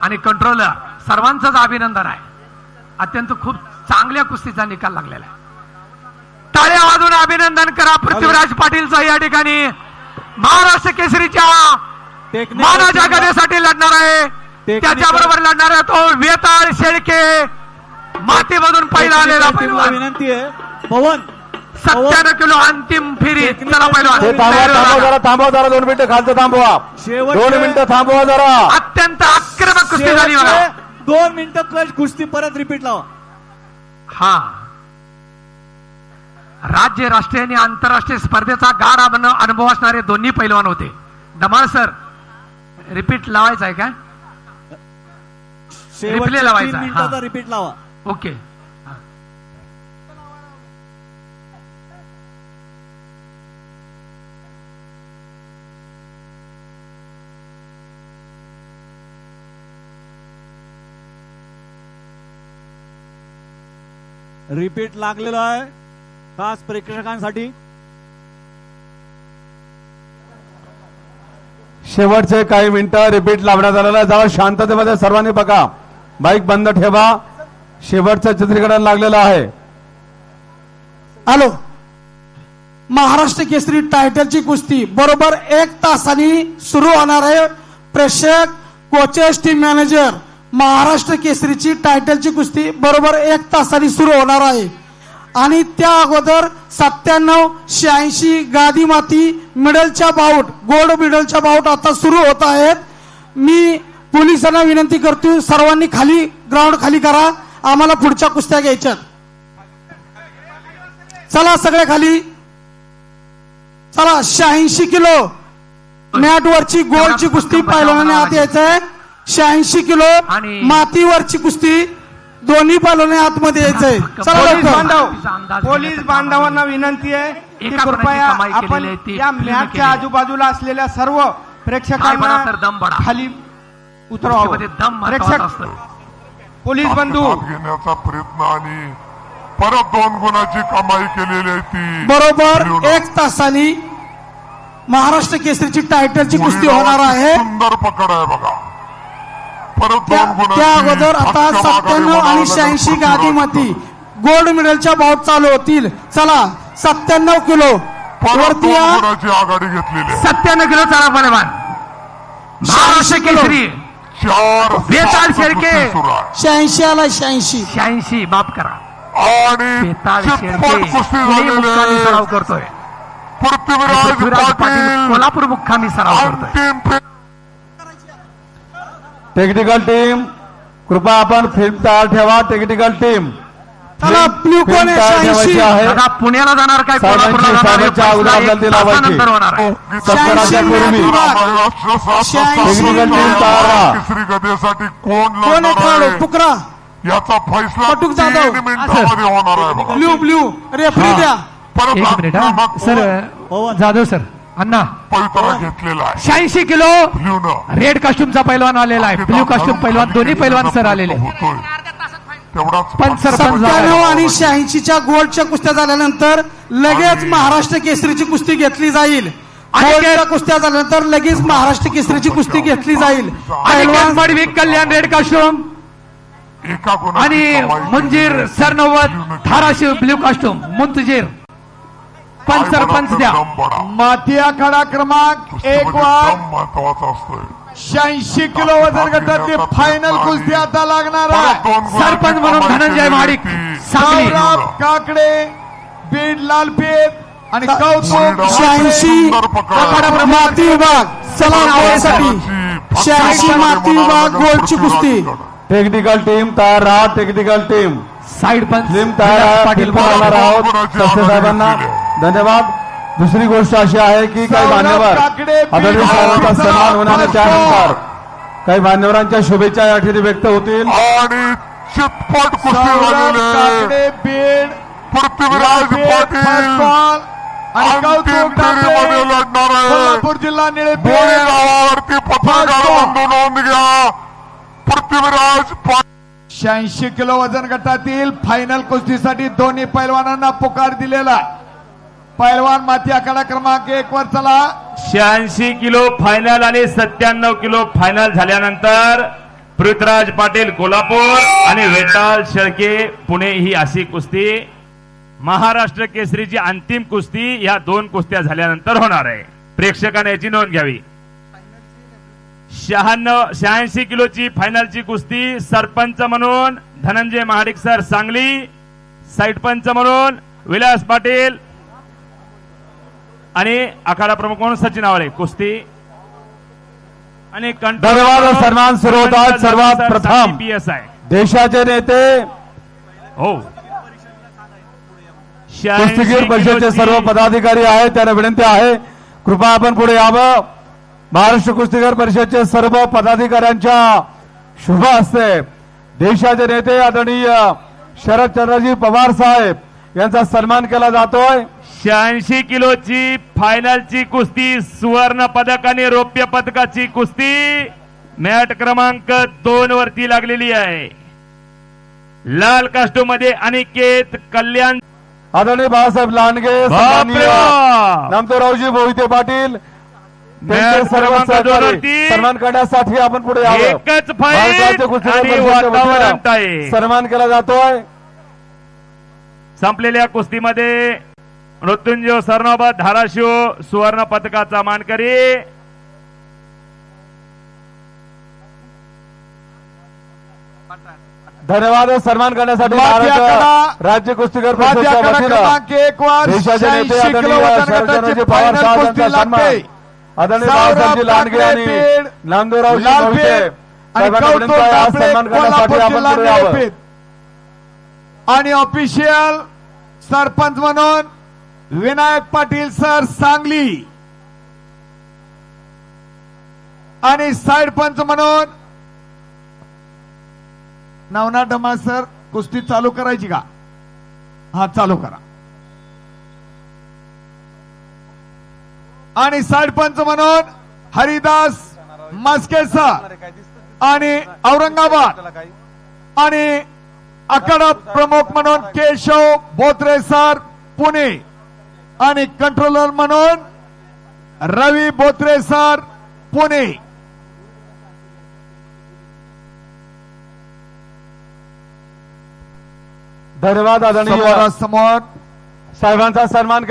आणि कंट्रोलर सर्वांचंच अभिनंदन आहे. अत्यंत खूप चांगल्या कुस्तीचा निकाल लागलेला आहे. टाळ्या वाजून अभिनंदन करा पृथ्वीराज पाटीलचं या ठिकाणी. महाराष्ट्र केसरीच्या मानाच्या गदेसाठी लढणार आहे. त्याच्याबरोबर लढणार आहे तो वेताळ शेळके. मातीमधून पहिला आलेला विनंती आहे. पवन. सत्त्याण्णव किलो अंतिम फेरी. चला पैलवान हे थांबवा थांबवा जरा थांबवा जरा दोन मिनिटं खालचं थांबवा. शेवटचे- दोन मिनिटं थांबवा जरा. अत्यंत आक्रमक कुस्ती झाली बघा. शेवटचे दोन मिनिटं क्लच कुस्ती परत रिपीट लावा. हा. राज्य राष्ट्रीय आणि आंतरराष्ट्रीय स्पर्धेचा गाढ अनु- अनुभव असणारे दोन्ही पैलवान होते. धमाल सर रिपीट लावायचं आहे काय शेवटचे लावायचा, तीन मिनिटाचा हा. रिपीट लावा. ओके रिपीट लागलेलं आहे. खास प्रेक्षकांसाठी. शेवटचे काही मिनिटं रिपीट लावण्यात आलेलं आहे. जरा शांततेमध्ये सर्वांनी बघा. बाईक बंद ठेवा. शेवटचं चित्रीकरण लागलेलं आहे. हॅलो. महाराष्ट्र केसरी टायटलची कुस्ती. बरोबर एक तासाने सुरू होणार आहे. प्रेक्षक कोचेस टीम मॅनेजर महाराष्ट्र केसरीची टायटलची कुस्ती बरोबर एक तासाने सुरू होणार आहे. आणि त्या अगोदर सत्त्याण्णव शहाऐंशी गादी माती मिडलच्या बाऊट गोल्ड मिडलच्या बाऊट आता सुरू होत आहेत. मी पोलिसांना विनंती करतो सर्वांनी खाली ग्राउंड खाली करा. आम्हाला पुढच्या कुस्त्या घ्यायच्यात. चला सगळे खाली. चला शहाऐंशी किलो. मॅट वरची गोलची कुस्ती पहिलवानाने आत यायचंय. शहाऐंशी किलो आणि- मातीवरची कुस्ती दोन्ही पहिलवाने आतमध्ये यायचंय चला पोलीस लवकर बांधव. पोलीस बांधवांना विनंती आहे की एका कृपया कमाई आपण केलेली आहे ती या मॅचच्या केली. आजूबाजूला असलेल्या सर्व प्रेक्षकांना बडा तर दम बडा. खाली कुस्तीमध्ये उतरवावं दम महत्त्वाचा प्रेक्षक असतो पोलीस बंधू ताब्यात घेण्याचा प्रयत्न आणि परत दोन गुणाची कमाई केलेली आहे ती बरोबर. एक तासानी महाराष्ट्र केसरीची टायटलची कुस्ती होणार आहे सुंदर पकड आहे बघा त्या अगोदर आता सत्त्याण्णव आणि शहाऐंशी गादी मती. गोल्ड मेडलच्या बाउट चालू होतील. चला सत्त्याण्णव किलो. परत वरती आघाडी घेतलेली आहे. सत्त्याण्णव किलो चला पैलवान महाराष्ट्र केसरी. चार बेताल शेळके. शहाऐंशी आला शहाऐंशी. शहाऐंशी माफ करा. आणि सराव करतोय? पृथ्वीराज पाटील. कोल्हापूर मुक्कामी सराव करतोय. टेक्निकल टीम कृपया आपण फिल्म तयार ठेवा टेक्निकल टीम चला ब्ल्यू कोण पुण्याला जाणार काय? कोल्हापूरला साहेबांची जाणार हे साहेबांच्या अगोदर फैसला आपल्याला एक ती लावायची. तासानंतर होणार आहे. सत्तराच्या पूर्वी महाराष्ट्र शहाऐंशी टेक्निकल टीम तयार राहा. तिसरी गदेसाठी कोण कोण आहे लढणार खेळाडू? आहे? पुकरा याचा फैसला पटुक तीन जाधव. मिनिटांमध्ये होणार आहे बघा. ब्ल्यू ब्ल्यू रेफरी द्या. परत एक मिनिट हा. आक्रमक सर पवन. जाधव सर. अण्णा पवित्रा घेतलेला आहे. शहाऐंशी किलो ब्ल्यूनं. रेड कॉस्ट्युमचा पैलवान आलेला आहे. ब्ल्यू कॉस्ट्युम पैलवान दोन्ही पैलवान सर आलेले पण सत्त्याण्णव आणि शहाऐंशीच्या गोल्डच्या कुस्त्या झाल्यानंतर लगेच महाराष्ट्र केसरीची कुस्ती घेतली जाईल. कुस्त्या झाल्यानंतर लगेच महाराष्ट्र केसरीची कुस्ती घेतली जाईल. Kalyan red costume. आणि मंजीर. Sarnobat Dharashiv blue costume Muntazir. पंच सरपंच द्या. माती आखाडा क्रमांक एक कुस्तीमध्ये वार दम महत्त्वाचा असतोय. शहाऐंशी किलो वजन गटातली फायनल कुस्ती आता लागणार आहे. सरपंच म्हणून धनंजय. सांगली सौरभ काकडे बीड लालपेठ आणि कौतुक शहाऐंशी. माती विभाग चला नावासाठी शहाऐंशी माती विभाग गोल्डची कुस्ती. टेक्निकल टीम तयार राहा टेक्निकल टीम. साईड पंच फिल्म तयार पाटील आहोत साहेबांना धन्यवाद. दुसरी गोष्ट अशी आहे की काही मान्यवर आदरणीय साहेबांचा सन्मान चला, त्यानंतर काही मान्यवरांच्या शुभेच्छा या ठिकाणी व्यक्त होतील. आणि चितपट कुस्ती बीड पृथ्वीराज पाटील. जिल्हा निळेपेठ गावावरती पत्रकार. बंधू नोंद घ्या. पृथ्वीराज पाटील. शहाऐंशी किलो वजन गटातील फायनल कुस्तीसाठी दोन्ही पैलवानांना पुकार दिलेला पैलवान माती आखाडा क्रमांक एक वर चला. शहाऐंशी किलो फायनल आणि सत्त्याण्णव किलो फायनल झाल्यानंतर पृथ्वीराज पाटील कोल्हापूर आणि वेताल शेळके पुणे ही अशी कुस्ती. महाराष्ट्र केसरीची अंतिम कुस्ती या दोन कुस्त्या झाल्यानंतर होणार आहे. प्रेक्षकाने याची नोंद घ्यावी. शहाण्णव शहाऐंशी किलोची फायनलची कुस्ती सरपंच म्हणून धनंजय महाडिक सर सांगली. साईटपंच म्हणून विलास पाटील आणि आखाडा प्रमुख म्हणून सचिन आवळे कुस्ती आणि धन्यवाद. सन्मान सुरू होत आहेत. धनंजय सर्वात सर प्रथम. देशाचे नेते हो कुस्तीगीर 86 परिषदेचे सर्व पदाधिकारी आहेत त्यांना विनंती आहे कृपया आपण पुढे यावं महाराष्ट्र कुस्तीगीर परिषदचे सर्व पदाधिकाऱ्यांच्या शुभ हस्ते देशाचे नेते आदरणीय शरदचंद्रजी पवार साहेब यांचा सन्मान केला जातोय. शहाऐंशी किलोची फायनलची कुस्ती सुवर्ण पदक आणि रौप्य पदकाची कुस्ती मॅट क्रमांक दोन वरती लागलेली आहे. लाल कास्टोमध्ये अनिकेत कल्याण आदरणीय बाळासाहेब लांडगे! नामदेवरावजी मोहिते पाटील सन्मान करण्यासाठी आपण पुढे एकच आहे. सन्मान केला जातोय. संपलेल्या कुस्तीमध्ये मृत्युंजय सरनोबत धाराशिव सुवर्ण पदकाचा मानकरी. धन्यवाद सन्मान करण्यासाठी राज्य कुस्तीगीर माती परिषदेच्या आखाडा वतीनं क्रमांक एक वर. देशाचे नेते 86 किलो आदरणीय बाळासाहेबजी लांडगे आणि सन्मान करण्यासाठी आपण जिल्हा पुढे यावं निळपेठ. आणि ऑफिशियल सरपंच म्हणून विनायक पाटील सर सांगली. आणि साइड पंच म्हणून नवना डमा सर कुस्ती चालू करायची का? हा चालू करा. आणि साइड पंच म्हणून हरिदास मस्के सर आणि औरंगाबाद. आणि आखाडा प्रमुख म्हणून केशव बोत्रे सर पुणे। आणि कंट्रोलर म्हणून रवी बोत्रे सर पुणे। धन्यवाद आदरणीय समोरासमोर साहेबांचा सन्मान केला